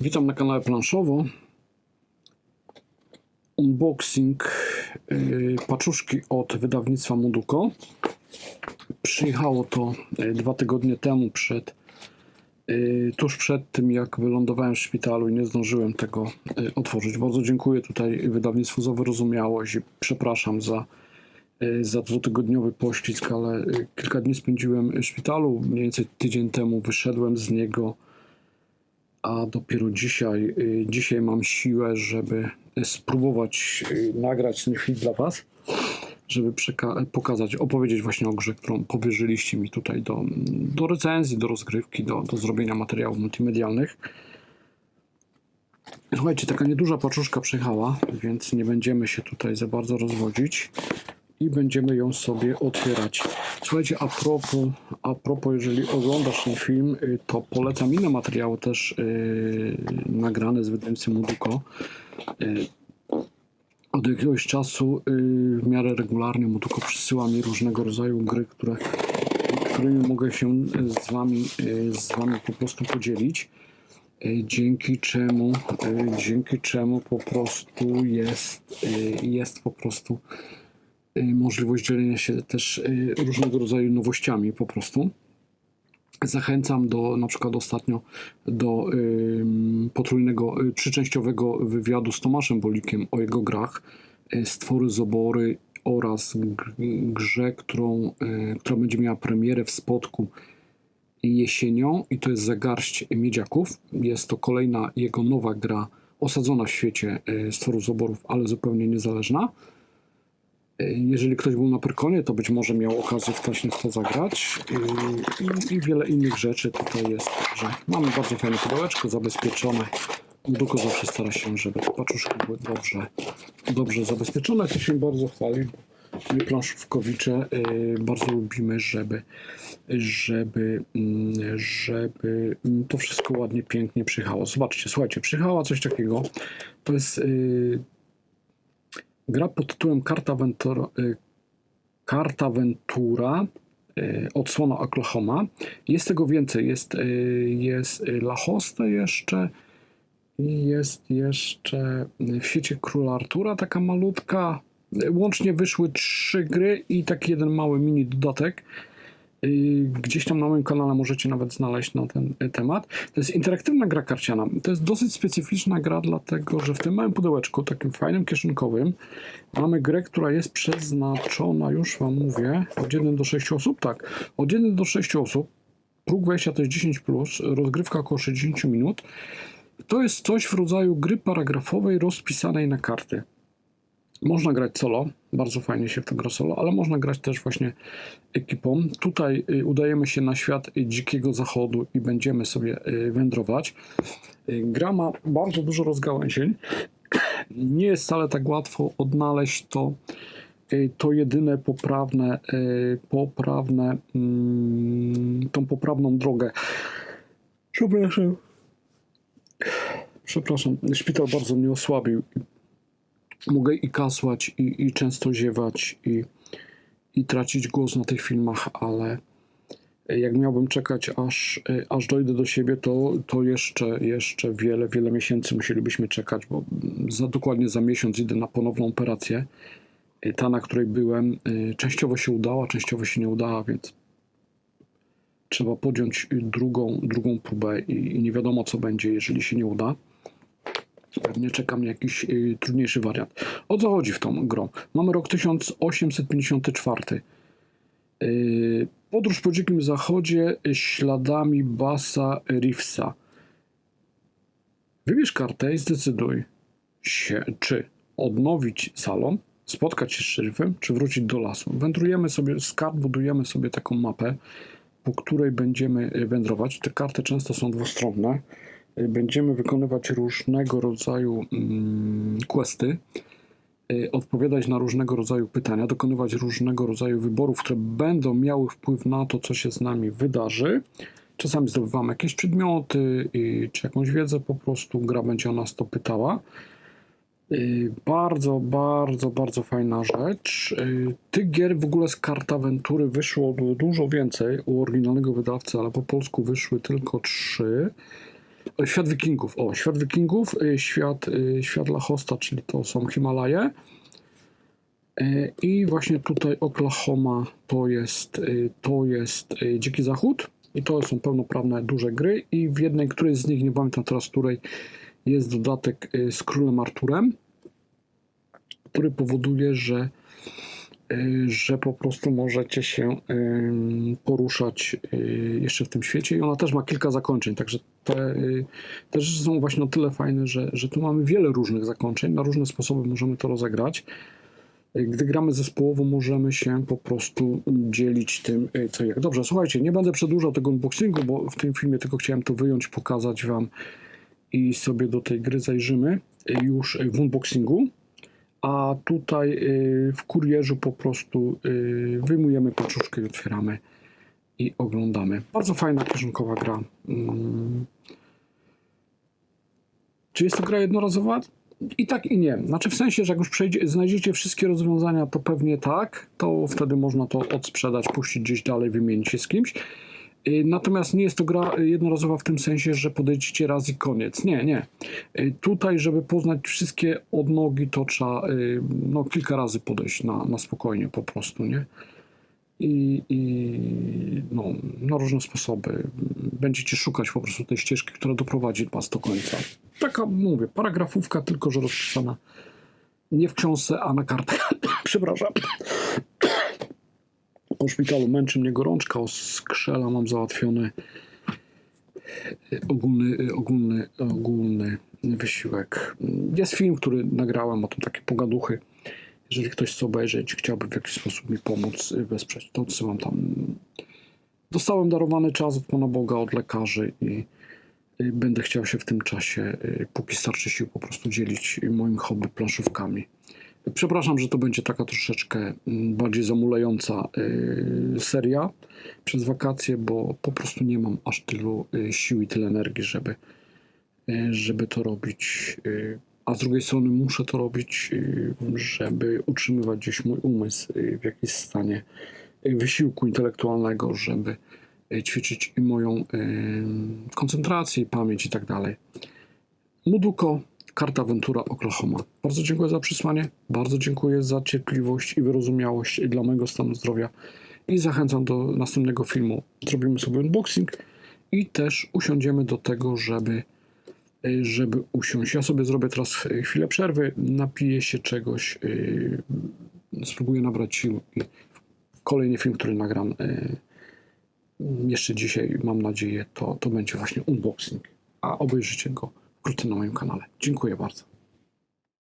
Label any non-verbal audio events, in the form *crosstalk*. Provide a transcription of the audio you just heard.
Witam na kanale Planszowo. Unboxing yy, paczuszki od wydawnictwa Moduko. Przyjechało to yy, dwa tygodnie temu przed yy, tuż przed tym jak wylądowałem w szpitalu i nie zdążyłem tego otworzyć. Bardzo dziękuję tutaj wydawnictwu za wyrozumiałość i przepraszam za za dwutygodniowy poślizg, ale kilka dni spędziłem w szpitalu. Mniej więcej tydzień temu wyszedłem z niego a dopiero dzisiaj, y, dzisiaj mam siłę, żeby spróbować y, nagrać ten film dla Was, żeby pokazać, opowiedzieć właśnie o grze, którą powierzyliście mi tutaj do, do recenzji, do rozgrywki, do, do zrobienia materiałów multimedialnych. Słuchajcie, taka nieduża paczuszka przyjechała, więc nie będziemy się tutaj za bardzo rozwodzić i będziemy ją sobie otwierać. Słuchajcie, a propos, a propos jeżeli oglądasz ten film, y, to polecam inne materiały też yy, nagrane z wydawnictwem Moduko. Yy, od jakiegoś czasu yy, w miarę regularnie Moduko przysyła mi różnego rodzaju gry, które, którymi mogę się z wami, yy, z wami po prostu podzielić. Yy, Dzięki czemu, dzięki czemu po prostu jest, jest po prostu y, możliwość dzielenia się też y, różnego rodzaju nowościami po prostu. Zachęcam do, na przykład ostatnio do ym, potrójnego, y, trzyczęściowego wywiadu z Tomaszem Bolikiem o jego grach y, Stwory Zobory oraz grze, którą, y, która będzie miała premierę w Spodku jesienią i to jest za garść miedziaków. Jest to kolejna jego nowa gra osadzona w świecie y, Stworów Zoborów, ale zupełnie niezależna. Jeżeli ktoś był na Pyrkonie, to być może miał okazję wcześniej w to zagrać i, i, wiele innych rzeczy tutaj jest. Że mamy bardzo fajne pudełeczko zabezpieczone. Duko zawsze stara się, żeby paczuszki były dobrze, dobrze zabezpieczone. To się bardzo chwali. My planszówkowicze y, bardzo lubimy, żeby, żeby, mm, żeby to wszystko ładnie, pięknie przyjechało. Zobaczcie, słuchajcie, przyjechała coś takiego. To jest y, Gra pod tytułem Karta Ventura, y, Karta Ventura y, odsłona Oklahoma. Jest tego więcej. Jest, y, jest La Hoste jeszcze i jest jeszcze w świecie Króla Artura taka malutka. Łącznie wyszły trzy gry i taki jeden mały mini dodatek. Y, Gdzieś tam na moim kanale możecie nawet znaleźć na ten y, temat. To jest interaktywna gra karciana. To jest dosyć specyficzna gra, dlatego że w tym małym pudełeczku, takim fajnym kieszonkowym, mamy grę, która jest przeznaczona, już Wam mówię, od 1 do 6 osób. Tak, od 1 do 6 osób. Próg wejścia to jest 10, rozgrywka około 60 minut. To jest coś w rodzaju gry paragrafowej rozpisanej na karty. Można grać solo, bardzo fajnie się w to gra solo, ale można grać też właśnie ekipą. Tutaj y, udajemy się na świat y, dzikiego zachodu i będziemy sobie y, wędrować. Gra ma bardzo dużo rozgałęzień. *clears throat* Nie jest wcale tak łatwo odnaleźć to, to jedyne poprawne, poprawne, mm, tą poprawną drogę. Przepraszam. Przepraszam, szpital bardzo mnie osłabił mogę i kasłać, i, i często ziewać, i, i tracić głos na tych filmach, ale jak miałbym czekać, aż, aż dojdę do siebie, to, to jeszcze, jeszcze wiele, wiele miesięcy musielibyśmy czekać, bo za dokładnie za miesiąc idę na ponowną operację. Ta, na której byłem, częściowo się udała, częściowo się nie udała, więc trzeba podjąć drugą, drugą próbę i, i nie wiadomo, co będzie, jeżeli się nie uda. Pewnie czeka mnie jakiś y, trudniejszy wariant. O co chodzi w tą grą? Mamy rok 1854. Y, podróż po dzikim zachodzie śladami Basa Reevesa. Wybierz kartę i zdecyduj się, czy odnowić salon, spotkać się z szeryfem, czy wrócić do lasu. Wędrujemy sobie, z kart budujemy sobie taką mapę, po której będziemy y, wędrować. Te karty często są dwustronne będziemy wykonywać różnego rodzaju mm, questy, y, odpowiadać na różnego rodzaju pytania, dokonywać różnego rodzaju wyborów, które będą miały wpływ na to, co się z nami wydarzy. Czasami zdobywamy jakieś przedmioty, y, czy jakąś wiedzę po prostu, gra będzie o nas to pytała. Y, Bardzo, bardzo, bardzo fajna rzecz. Tych gier w ogóle z kart awentury wyszło du- dużo więcej u oryginalnego wydawcy, ale po polsku wyszły tylko trzy. Świat Wikingów. O, Świat Wikingów, y, świat, y, świat Lachosta, czyli to są Himalaje. Y, I właśnie tutaj Oklahoma to jest, to jest Dziki Zachód. I to są pełnoprawne duże gry. I w jednej, której z nich, nie pamiętam teraz której, jest dodatek z Królem Arturem, który powoduje, że że po prostu możecie się poruszać y, jeszcze w tym świecie i ona też ma kilka zakończeń, także te, y, te rzeczy są właśnie o tyle fajne, że, że tu mamy wiele różnych zakończeń, na różne sposoby możemy to rozegrać. Y, Gdy gramy zespołowo, możemy się po prostu dzielić tym, y, co jak. Dobrze, słuchajcie, nie będę przedłużał tego unboxingu, bo w tym filmie tylko chciałem to wyjąć, pokazać Wam i sobie do tej gry zajrzymy y, już y, w unboxingu. A tutaj y, w kurierzu po prostu y, wyjmujemy paczuszkę i otwieramy i oglądamy. Bardzo fajna, kieszonkowa gra. Mm. Czy jest to gra jednorazowa? I tak i nie. Znaczy w sensie, że jak już przejdzie, znajdziecie wszystkie rozwiązania, to pewnie tak, to wtedy można to odsprzedać, puścić gdzieś dalej, wymienić się z kimś. Y, Natomiast nie jest to gra jednorazowa w tym sensie, że podejdziecie raz i koniec. Nie, nie. Y, Tutaj, żeby poznać wszystkie odnogi, to trzeba y, no, kilka razy podejść na, na spokojnie po prostu, nie? I, i no, na różne sposoby będziecie szukać po prostu tej ścieżki, która doprowadzi was do końca. Taka, mówię, paragrafówka, tylko że rozpisana nie w książce, a na kartach. *coughs* Przepraszam. Po szpitalu męczy mnie gorączka, skrzela mam załatwiony y, ogólny, y, ogólny, ogólny wysiłek. Jest film, który nagrałem o tym, takie pogaduchy. Jeżeli ktoś chce obejrzeć, chciałby w jakiś sposób mi pomóc, y, wesprzeć, to odsyłam tam. Dostałem darowany czas od Pana Boga, od lekarzy i będę chciał się w tym czasie, póki starczy sił, po prostu dzielić moim hobby planszówkami. Przepraszam, że to będzie taka troszeczkę mm, bardziej zamulająca y, seria przez wakacje, bo po prostu nie mam aż tylu y, sił i tyle energii, żeby, y, żeby to robić. A z drugiej strony muszę to robić, żeby utrzymywać gdzieś mój umysł w jakimś stanie wysiłku intelektualnego, żeby ćwiczyć i moją koncentrację, pamięć i tak dalej. Muduko, karta Ventura Oklahoma. Bardzo dziękuję za przysłanie, bardzo dziękuję za cierpliwość i wyrozumiałość dla mojego stanu zdrowia i zachęcam do następnego filmu. Zrobimy sobie unboxing i też usiądziemy do tego, żeby, y, żeby usiąść. Ja sobie zrobię teraz y, chwilę przerwy, napiję się czegoś, y, spróbuję nabrać sił i kolejny film, który nagram y, jeszcze dzisiaj, mam nadzieję, to, to będzie właśnie unboxing, a obejrzycie go na moim kanale. Dziękuję bardzo.